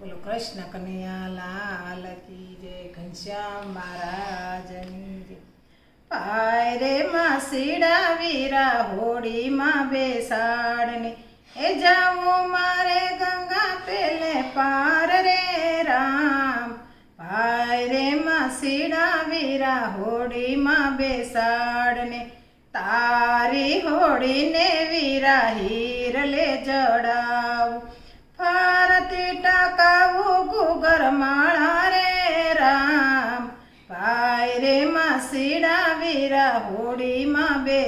બોલો, કૃષ્ણ કનૈયા લાલ કી જય, ઘનશ્યામ મહારાજની પાય રે માં સીડા વીરા, હોડીમાં બેસાડને. એ જાવું મારે ગંગા પેલે પાર રે રામ. પાય રે માં સીડા વીરા, હોડીમાં બેસાડને. તારી હોડીને વીરા, હીર લે ફરતી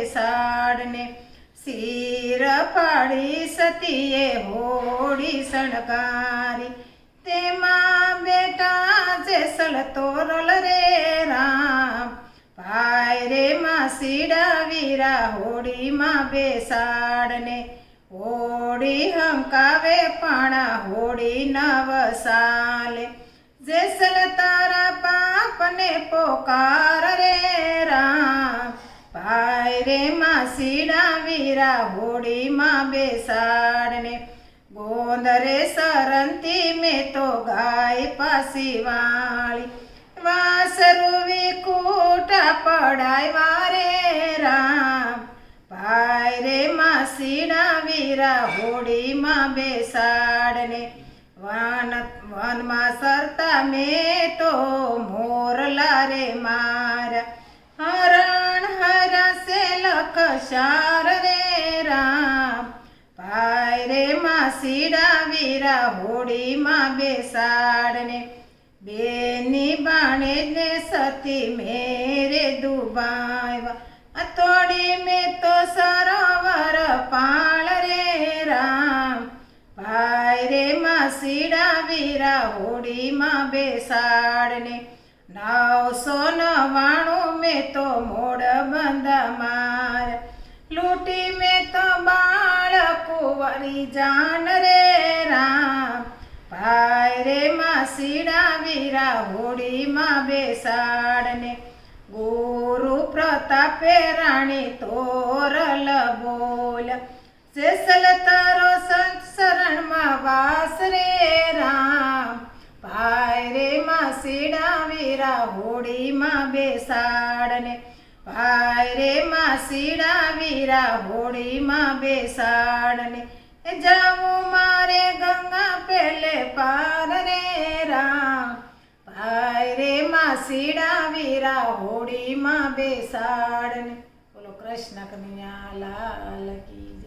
હોડીમાં શિર ફાડી સતીએ હોળી શણગારી. તેમાં બેટા જેસલ તોરલ રે રામ. ભાઈ રે માં સીડા વીરા હોળીમાં બેસાડને હોડી હંકાવે પાણા હોડી નવસાલે જેસલ તારા પાપને પોકાર રે સીડા વીરા હોડીમાં બેસાડને. ગોંદરે સરંતી મેં તો ગાય પાસી વાળી. વાસરુવી કોટા પડાય વારે રામ. ભાઈ રે માં સીડા વીરા હોડીમાં બેસાડને. વન, વનમાં સરતા મેં તો મોરલા સીડા વીરા હોડીમાં બેસાડને, બેની બાણે ને સતી મેરે દુબાવ્યા તોડી મેં તો સરોવર પાળ રે રામ. ભાઈ રે માં સીડા વીરા હોડીમાં બેસાડને, નવસો નવાણું મેં તો મોડ બંધ કુંવરી જાન રે રામ, ભાઈ રે માં સીડા વીરા હોડીમાં બેસાડને. ગુરુ પ્રતાપે રાણી તોરલ બોલ, જેસલ તારો શરણમાં વાસ રે રામ. ભાઈ રે માં સીડા વીરા હોડીમાં બેસાડને. ભાઈ રે માં સીડા વીરા હોળીમાં બેસાડને. જાવું મારે ગંગા પેલે પાર રે રામ. ભાઈ રે માં સીડા વીરા, હોડીમાં બેસાડને. બોલો કૃષ્ણ કન્યા લાલ કી